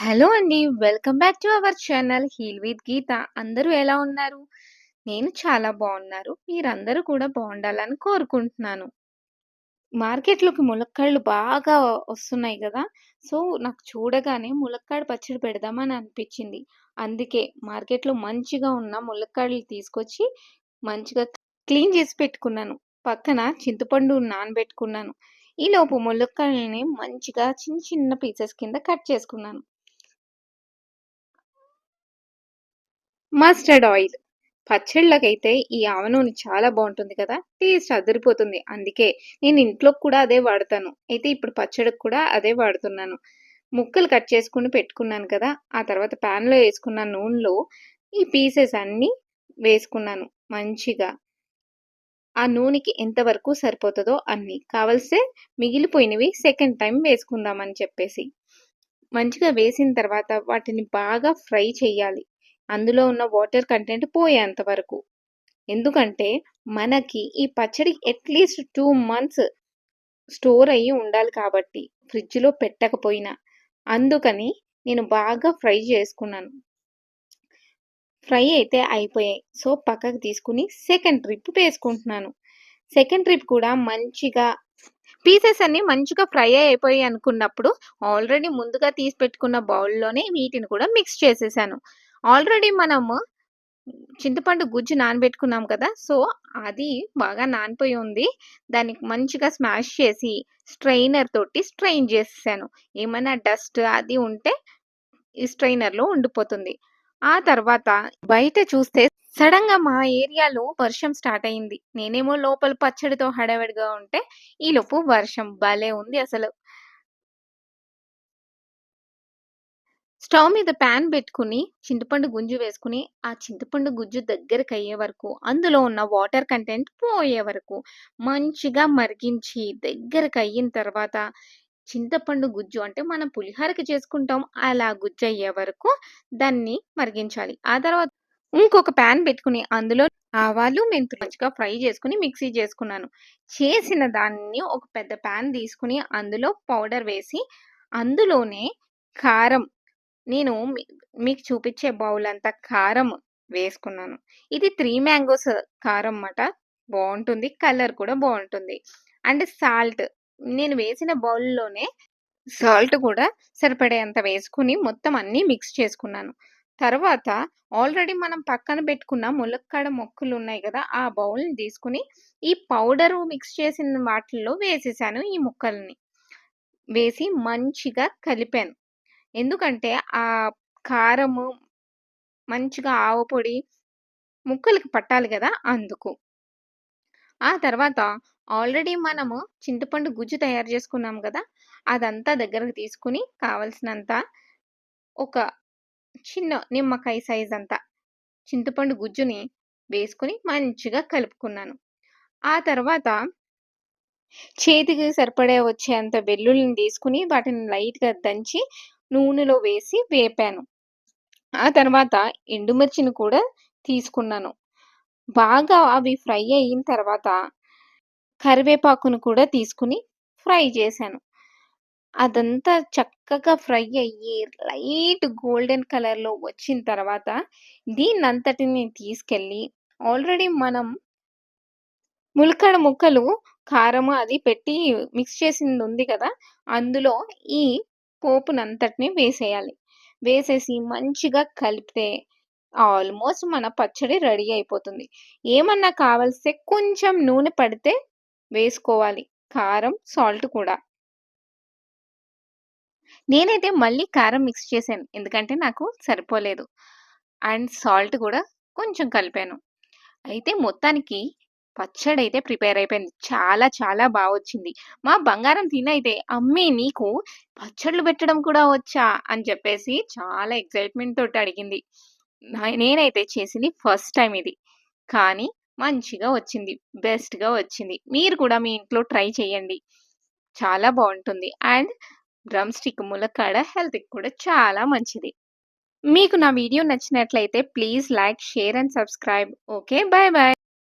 Hello అండి. Welcome back to our channel heal with Geeta. అందరూ ఎలా ఉన్నారు? నేను చాలా బాగున్నారు మీరందరూ కూడా బాగుండాలని కోరుకుంటున్నాను. మార్కెట్‌లోకి ములక్కాడలు బాగా వస్తున్నాయి కదా సో, నాకు చూడగానే ములక్కాడ పచ్చడి పెడదామని అనిపించింది అందుకే మార్కెట్‌లో మంచిగా ఉన్న ములక్కాడలు తీసుకొచ్చి మంచిగా క్లీన్ చేసి పెట్టుకున్నాను. పక్కన చింతపండు నానబెట్టుకున్నాను. ఈలోపు ములక్కాడల్ని మంచిగా చిన్న చిన్న పీసెస్ కింద కట్ చేసుకున్నాను. Mustard oil. పచ్చళ్ళకైతే ఈ ఆవ నూనె చాలా బాగుంటుంది కదా! టేస్ట్ అదిరిపోతుంది. అందుకే నేను ఇంట్లో కూడా అదే వాడతాను. అయితే ఇప్పుడు పచ్చడికి కూడా అదే వాడుతున్నాను. ముక్కలు కట్ చేసుకుని పెట్టుకున్నాను కదా! ఆ తర్వాత ప్యాన్‌లో వేసుకున్న నూనెలో ఈ పీసెస్ అన్నీ వేసుకున్నాను మంచిగా. ఆ నూనెకి ఎంతవరకు సరిపోతుందో అన్ని. కావలసే మిగిలిపోయినవి సెకండ్ టైం వేసుకుందామని చెప్పేసి. మంచిగా వేసిన తర్వాత వాటిని బాగా ఫ్రై చేయాలి అందులో ఉన్న వాటర్ కంటెంట్ పోయేంత వరకు. ఎందుకంటే మనకి ఈ పచ్చడి అట్‌లీస్ట్ టూ మంత్స్ స్టోర్ అయ్యి ఉండాలి కాబట్టి ఫ్రిడ్జ్‌లో పెట్టకపోయినా. అందుకని నేను బాగా ఫ్రై చేసుకున్నాను. ఫ్రై అయితే అయిపోయాయి. సో, పక్కకు తీసుకుని సెకండ్ ట్రిప్ వేసుకుంటున్నాను. సెకండ్ ట్రిప్ కూడా మంచిగా పీసెస్ అన్నీ మంచిగా ఫ్రై అయిపోయాయి అనుకున్నప్పుడు ఆల్రెడీ ముందుగా తీసి పెట్టుకున్న బౌల్‌లోనే వీటిని కూడా మిక్స్ చేసేసాను. ఆల్రెడీ మనము చింతపండు గుజ్జు నానబెట్టుకున్నాం కదా! సో, అది బాగా నానిపోయి ఉంది. దానికి మంచిగా స్మాష్ చేసి స్ట్రెయినర్ తోటి స్ట్రెయిన్ చేసేసాను. ఏమైనా డస్ట్ అది ఉంటే ఈ స్ట్రైనర్లో ఉండిపోతుంది. ఆ తర్వాత బయట చూస్తే సడెన్‌గా మా ఏరియాలో వర్షం స్టార్ట్ అయింది. నేనేమో లోపల పచ్చడితో హడావిడిగా ఉంటే ఈలోపు వర్షం భలే ఉంది అసలు. స్టవ్ మీద పాన్ పెట్టుకొని చింతపండు గుంజు వేసుకుని ఆ చింతపండు గుజ్జు దగ్గరకయ్యే వరకు, అందులో ఉన్న వాటర్ కంటెంట్ పోయే వరకు మంచిగా మరిగించి దగ్గరకయిన తర్వాత చింతపండు గుజ్జు అంటే మనం పులిహోరకి చేసుకుంటాం. అలా గుజ్జు అయ్యే వరకు దాన్ని మరిగించాలి. ఆ తర్వాత ఇంకొక పాన్ పెట్టుకుని అందులో ఆవాలు, మెంతులు మంచిగా ఫ్రై చేసుకుని మిక్సీ చేసుకున్నాను. చేసిన దాన్ని ఒక పెద్ద పాన్ తీసుకొని అందులో పౌడర్ వేసి అందులోనే కారం నేను మీ మీకు చూపించే బౌల్ అంతా కారం వేసుకున్నాను. ఇది త్రీ మ్యాంగోస్ కారం మాట. బాగుంటుంది కలర్ కూడా బాగుంటుంది అండ్ సాల్ట్ నేను వేసిన బౌల్‌లోనే సాల్ట్ కూడా సరిపడేంత వేసుకుని మొత్తం అన్నీ మిక్స్ చేసుకున్నాను. తర్వాత ఆల్రెడీ మనం పక్కన పెట్టుకున్న ములక్కాడ ముక్కలున్నాయి కదా ఆ బౌల్‌ని తీసుకొని ఈ పౌడరు మిక్స్ చేసిన వాటిల్లో వేసేసాను ఈ ముక్కల్ని. వేసి మంచిగా కలిపాను. ఎందుకంటే ఆ కారము మంచిగా ఆవపొడి ముక్కలకి పట్టాలి కదా అందుకు. ఆ తర్వాత ఆల్రెడీ మనము చింతపండు గుజ్జు తయారు చేసుకున్నాం కదా అదంతా దగ్గరకు తీసుకొని కావాల్సినంత ఒక చిన్న నిమ్మకాయ సైజ్ అంతా చింతపండు గుజ్జుని వేసుకొని మంచిగా కలుపుకున్నాను. ఆ తర్వాత చేతికి సరిపడే వచ్చేంత వెల్లుల్లిని తీసుకొని వాటిని లైట్‌గా దంచి నూనెలో వేసి వేపాను. ఆ తర్వాత ఎండుమిర్చిని కూడా తీసుకున్నాను. బాగా అవి ఫ్రై అయిన తర్వాత కరివేపాకును కూడా తీసుకొని ఫ్రై చేశాను. అదంతా చక్కగా ఫ్రై అయ్యి లైట్ గోల్డెన్ కలర్‌లో వచ్చిన తర్వాత దీన్నంతటిని తీసుకెళ్ళి ఆల్రెడీ మనం ములకడ ముక్కలు, కారము అది పెట్టి మిక్స్ చేసింది ఉంది కదా! అందులో ఈ పోపునంతటిని వేసేయాలి. వేసేసి మంచిగా కలిపితే ఆల్మోస్ట్ మన పచ్చడి రెడీ అయిపోతుంది. ఏమన్నా కావాల్స్తే కొంచెం నూనె పడితే వేసుకోవాలి. కారం, సాల్ట్ కూడా. నేనైతే మళ్ళీ కారం మిక్స్ చేశాను. ఎందుకంటే నాకు సరిపోలేదు. అండ్ సాల్ట్ కూడా కొంచెం కలిపాను. అయితే మొత్తానికి పచ్చడైతే ప్రిపేర్ అయిపోయింది. చాలా చాలా బాగా వచ్చింది. మా బంగారం తినైతే "అమ్మీ నీకు పచ్చళ్ళు పెట్టడం కూడా వచ్చా?" అని చెప్పేసి చాలా ఎక్సైట్‌మెంట్ తోటి అడిగింది. నేనైతే చేసింది ఫస్ట్ టైం ఇది. కానీ మంచిగా వచ్చింది. బెస్ట్‌గా వచ్చింది. మీరు కూడా మీ ఇంట్లో ట్రై చేయండి. చాలా బాగుంటుంది అండ్ డ్రమ్ స్టిక్ ములక్కాడ హెల్త్‌కి కూడా చాలా మంచిది. మీకు నా వీడియో నచ్చినట్లయితే please like, share and subscribe. Okay. Bye bye